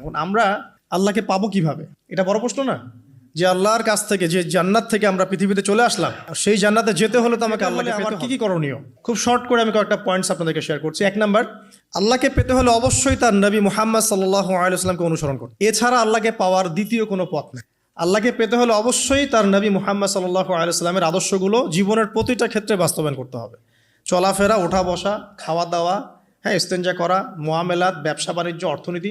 এখন আমরা আল্লাহকে পাবো কীভাবে? এটা বড় প্রশ্ন না? যে আল্লাহর কাছ থেকে যে জান্নাত থেকে আমরা পৃথিবীতে চলে আসলাম আর সেই জান্নাতে যেতে হলে তো আমাকে আল্লাহকে আমার কি কি করণীয়? খুব শর্ট করে আমি কয়েকটা পয়েন্টস আপনাদেরকে শেয়ার করছি। এক নাম্বার আল্লাহকে পেতে হলে অবশ্যই তার নবী মুহাম্মদ সাল্লাহ আলাইসলামকে অনুসরণ করতে এছাড়া আল্লাহকে পাওয়ার দ্বিতীয় কোনো পথ নেই। আল্লাহকে পেতে হলে অবশ্যই তার নবী মুহাম্মদ সাল্লাহ আলাইসলামের আদর্শগুলো জীবনের প্রতিটা ক্ষেত্রে বাস্তবায়ন করতে হবে। চলাফেরা ওঠা বসা খাওয়া দাওয়া হ্যাঁ ইস্তেঞ্জা করা মোয়ামেলাত ব্যবসা বাণিজ্য অর্থনীতি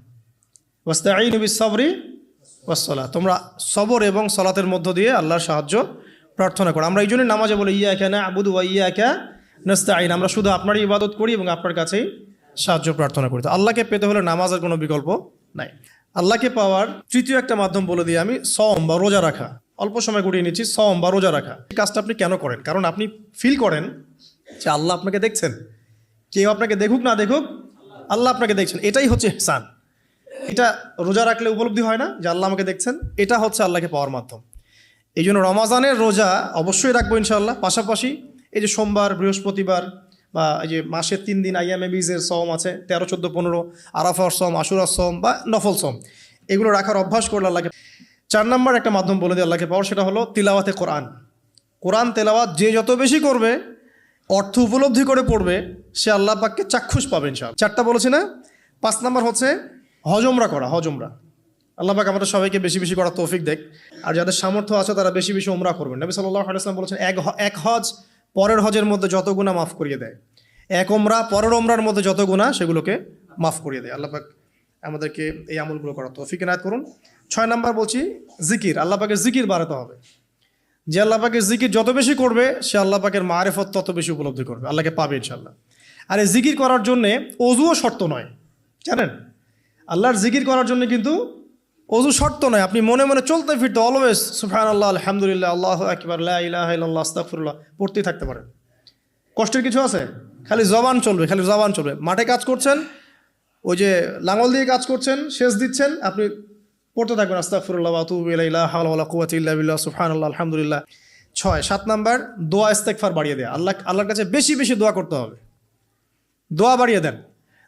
ওয়াস্তাঈন বিসবরি ওয়াসলা তোমরা সবর এবং সলাতের মধ্য দিয়ে আল্লাহর সাহায্য প্রার্থনা করো। আমরা এই জন্যই নামাজে বলি ইয়া কেনা আবুদু ওয়া ইয়া কে নাস্তাঈন। আমরা শুধু আপনারই ইবাদত করি এবং আপনার কাছেই সাহায্য প্রার্থনা করি। তো আল্লাহকে পেতে হলে নামাজের কোনো বিকল্প নাই। আল্লাহকে পাওয়ার তৃতীয় একটা মাধ্যম বলে দিই আমি সম বা রোজা রাখা। অল্প সময় গুটিয়ে নিচ্ছি সম বা রোজা রাখা। এই কাজটা আপনি কেন করেন? কারণ আপনি ফিল করেন যে আল্লাহ আপনাকে দেখছেন। কেউ আপনাকে দেখুক, না দেখুক, আল্লাহ আপনাকে দেখছেন। এটাই হচ্ছে হেসান এটা রোজা রাখলে উপলব্ধি হয় না, যে আল্লাহ আমাকে দেখছেন। এটা হচ্ছে আল্লাহকে পাওয়ার মাধ্যম। এই জন্য রমাজানের রোজা অবশ্যই রাখব ইনশাল্লাহ পাশাপাশি এই যে সোমবার, বৃহস্পতিবার বা এই যে মাসের তিন দিন আইয়ামে বীজের সম আছে, তেরো, চোদ্দ, পনেরো, আরাফার সম আশুরার সম বা নফল সম এগুলো রাখার অভ্যাস করলে আল্লাহকে চার নম্বর একটা মাধ্যম বলে দিয়ে আল্লাহকে পাওয়ার, সেটা হলো তিলাওয়াতে কোরআন। কোরআন তেলাওয়াত যে যত বেশি করবে, অর্থ উপলব্ধি করে পড়বে, সে আল্লাহ পাককে চাক্ষুষ পাবে ইনশাল চারটা বলেছি না? পাঁচ নাম্বার হচ্ছে হজমরা করা, হজমরা। আল্লাহ পাক আমাদের সবাইকে বেশি বেশি করার তৌফিক দেখ। আর যাদের সামর্থ্য আছে, তারা বেশি বেশি ওমরা করবেন নবী সাল্লাহ আলাইসলাম বলেছেন, এক এক হজ পরের হজের মধ্যে যত গুণা মাফ করিয়ে দেয়। এক ওমরা পরের ওমরার মধ্যে যত গুণা সেগুলোকে মাফ করিয়ে দেয়। আল্লাহ পাক আমাদেরকে এই আমলগুলো করার তৌফিক এনায়ত করুন। ছয় নাম্বার বলছি, জিকির। আল্লাহ পাকের জিকির বাড়াতে হবে। যে আল্লাহ পাকের জিকির যত বেশি করবে, সে আল্লাহ পাকের মারেফত তত বেশি উপলব্ধি করবে। আল্লাহকে পাবে ইনশাল্লাহ আর এই জিকির করার জন্যে অজুও শর্ত নয়। জানেন? আল্লাহর জিকির করার জন্য কিন্তু অজু শর্ত নয়। আপনি মনে মনে চলতে ফিরতে অলওয়েজ সুফান আল্লাহ আলহামদুলিল্লাহ, আল্লাহ আকবর আল্লাহ আস্তাফুল্লাহ পড়তেই থাকতে পারেন। কষ্টের কিছু আছে? খালি জবান চলবে, খালি জবান চলবে। মাঠে কাজ করছেন, ওই যে লাঙল দিয়ে কাজ করছেন শেষ দিচ্ছেন, আপনি পড়তে থাকবেন আস্তাফুল্লাহ আতুব ইলাইলা হাওলা কুয়াত ইল্লা বিল্লাহ সুফান আল্লাহ আলহামদুলিল্লাহ। ছয়, সাত নাম্বার, দোয়া ইস্তেকফার বাড়িয়ে দেয়। আল্লাহ, আল্লাহর কাছে বেশি বেশি দোয়া করতে হবে। দোয়া বাড়িয়ে দেন।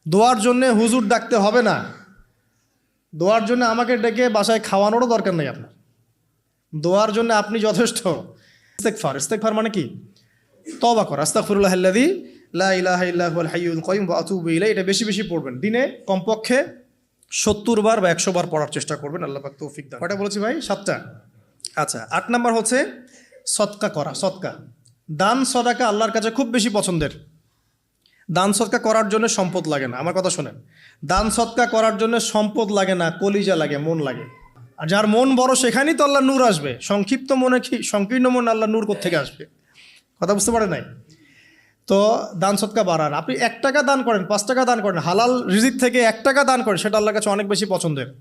দোয়ার জন্যে হুজুর ডাকতে হবে না। দোয়ার জন্য আমাকে ডেকে বাসায় খাওয়ানোরও দরকার নেই আপনার। দোয়ার জন্য আপনি যথেষ্ট। ইস্তেকফার ইস্তেকফার মানে কি? তবা কর। আস্তাগফিরুল্লাহ আল্লাযী লা ইলাহা ইল্লা হুয়াল হাইয়ুল কাইয়ুম ওয়া আতুবু ইলাইহি। এটা বেশি বেশি পড়বেন। দিনে কমপক্ষে সত্তর বার বা একশো বার পড়ার চেষ্টা করবেন। আল্লাহ পাক তৌফিক দান। কয়টা বলেছি ভাই? সাতটা। আচ্ছা আট নাম্বার হচ্ছে সৎকা করা সৎকা দান, সদাকা আল্লাহর কাছে খুব বেশি পছন্দের। দান সৎকা করার জন্য সম্পদ লাগে না। আমার কথা শোনেন। দান সৎকা করার জন্য সম্পদ লাগে না, কলিজা লাগে, মন লাগে। আর যার মন বড়, সেখানেই তো আল্লাহ নূর আসবে। সংক্ষিপ্ত মনে কি, সংকীর্ণ মন আল্লাহ নূর থেকে আসবে? কথা বুঝতে পারে নাই? তো দান সৎকা বাড়ান আপনি এক টাকা দান করেন, পাঁচ টাকা দান করেন, হালাল রিজিক থেকে এক টাকা দান করেন, সেটা আল্লাহর কাছে অনেক বেশি পছন্দের।